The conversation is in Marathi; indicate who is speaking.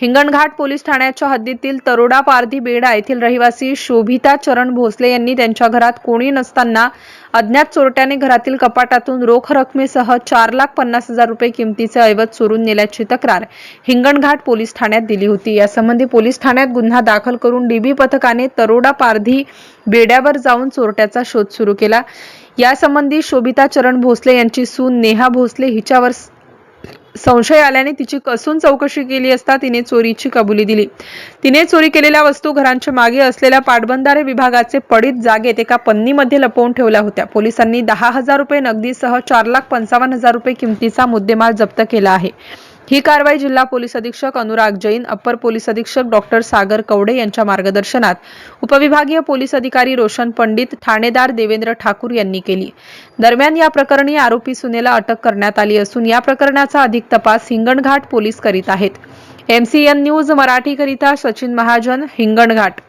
Speaker 1: Hinganghat police ठाण्याच्या हद्दीतील तरोडा पारधी बेडा येथील रहिवासी शोभिता चरण भोसले यांनी त्यांच्या घरात कोणी नसताना अज्ञात चोरट्याने घरातील कपाटातून रोख रकमेसह चार लाख पन्नास हजार रुपये किमतीचे ऐवज चोरून नेल्याची तक्रार हिंगणघाट पोलीस ठाण्यात दिली होती. यासंबंधी पोलीस ठाण्यात गुन्हा दाखल करून डीबी पथकाने तरोडा पारधी बेड्यावर जाऊन चोरट्याचा शोध सुरू केला. यासंबंधी शोभिता चरण भोसले यांची सून नेहा भोसले हिच्यावर संशय आल्याने तिची कसून चौकशी केली असता तिने चोरीची कबुली दिली. तिने चोरी केलेल्या वस्तू घरांच्या मागे असलेल्या पाटबंधारे विभागाचे पडीत जागेत एका पन्नीमध्ये लपवून ठेवल्या होत्या. पोलिसांनी दहा हजार रुपये नगदीसह चार लाख पंचावन्न हजार रुपये किमतीचा मुद्देमाल जप्त केला आहे. ही कारवाई जिल्हा पोलीस अधीक्षक अनुराग जैन अप्पर पोलीस अधीक्षक डॉक्टर सागर कवडे यांच्या मार्गदर्शनात उपविभागीय पोलीस अधिकारी रोशन पंडित ठाणेदार देवेंद्र ठाकूर यांनी केली. दरम्यान या प्रकरणी आरोपी सुनेला अटक करण्यात आली असून या प्रकरणाचा अधिक तपास हिंगणघाट पोलीस करीत आहेत. एमसीएन न्यूज मराठीकरिता सचिन महाजन हिंगणघाट.